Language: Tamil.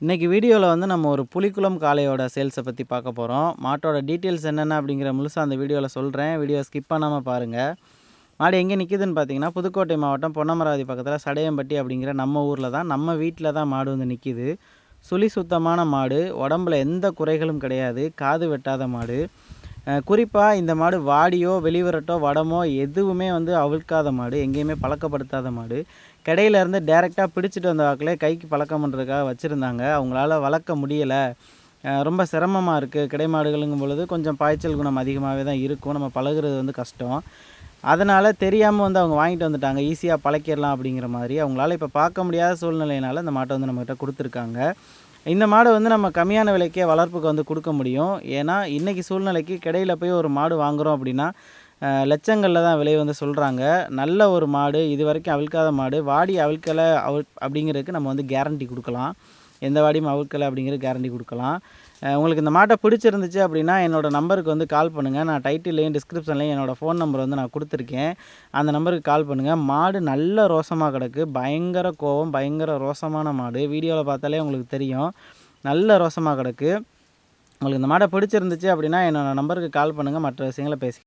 இன்றைக்கி வீடியோவில் வந்து நம்ம ஒரு புலிக்குளம் காளையோட சேல்ஸை பற்றி பார்க்க போகிறோம் மாட்டோட டீட்டெயில்ஸ் என்னென்ன அப்படிங்கிற முழுசாக அந்த வீடியோவில் சொல்கிறேன் வீடியோ ஸ்கிப் பண்ணாமல் பாருங்கள் மாடு எங்கே நிற்கிதுன்னு பார்த்தீங்கன்னா புதுக்கோட்டை மாவட்டம் பொன்னமராவதி பக்கத்தில் சடையம்பட்டி அப்படிங்கிற நம்ம ஊரில் தான் நம்ம வீட்டில் தான் மாடு வந்து நிற்கிது சுழி சுத்தமான மாடு உடம்புல எந்த குறைகளும் கிடையாது காது வெட்டாத மாடு. குறிப்பாக இந்த மாடு வாடியோ வெளிவரட்டோ வடமோ எதுவுமே வந்து அவிழ்க்காத மாடு எங்கேயுமே பழக்கப்படுத்தாத மாடு. கடையிலேருந்து டேரெக்டாக பிடிச்சிட்டு வந்த வாக்கில் கைக்கு பழக்கம் பண்ணுறதுக்காக வச்சுருந்தாங்க. அவங்களால வளர்க்க முடியலை. ரொம்ப சிரமமாக இருக்குது கிடை மாடுகளுங்கும் பொழுது கொஞ்சம் பாய்ச்சல் குணம் அதிகமாகவே தான் இருக்கும். நம்ம பழகுறது வந்து கஷ்டம். அதனால் தெரியாமல் வந்து அவங்க வாங்கிட்டு வந்துட்டாங்க. ஈஸியாக பழக்கிடலாம் அப்படிங்கிற மாதிரி. அவங்களால இப்போ பார்க்க முடியாத சூழ்நிலையினால அந்த மாட்டை வந்து நம்மக்கிட்ட கொடுத்துருக்காங்க. இந்த மாடை வந்து நம்ம கம்மியான விலைக்கே வளர்ப்புக்கு வந்து கொடுக்க முடியும். ஏன்னா இன்றைக்கி சூழ்நிலைக்கு கிடையில் போய் ஒரு மாடு வாங்குகிறோம் அப்படின்னா லட்சங்களில் தான் விலை வந்து சொல்கிறாங்க நல்ல ஒரு மாடு இது வரைக்கும் அவிழ்க்காத மாடு வாடி அவிழ்க்கலை அவள் அப்படிங்கிறதுக்கு நம்ம வந்து கேரண்டி கொடுக்கலாம். எந்த வாடியும் அவுக்கலை அப்படிங்கிற கேரண்டி கொடுக்கலாம். உங்களுக்கு இந்த மாட்டை பிடிச்சிருந்துச்சு அப்படின்னா என்னோடய நம்பருக்கு வந்து கால் பண்ணுங்கள் நான் டைட்டில்லையும் டிஸ்கிரிப்ஷன்லையும் என்னோடய ஃபோன் நம்பர் வந்து நான் கொடுத்துருக்கேன். அந்த நம்பருக்கு கால் பண்ணுங்கள் மாடு நல்ல ரோசமாக கிடக்கு. பயங்கர கோவம் பயங்கர ரோசமான மாடு. வீடியோவில் பார்த்தாலே உங்களுக்கு தெரியும். நல்ல ரோசமாக கிடக்கு. உங்களுக்கு இந்த மாடை பிடிச்சிருந்துச்சு அப்படின்னா என்னோடய நம்பருக்கு கால் பண்ணுங்கள் மற்ற விஷயங்களை பேசி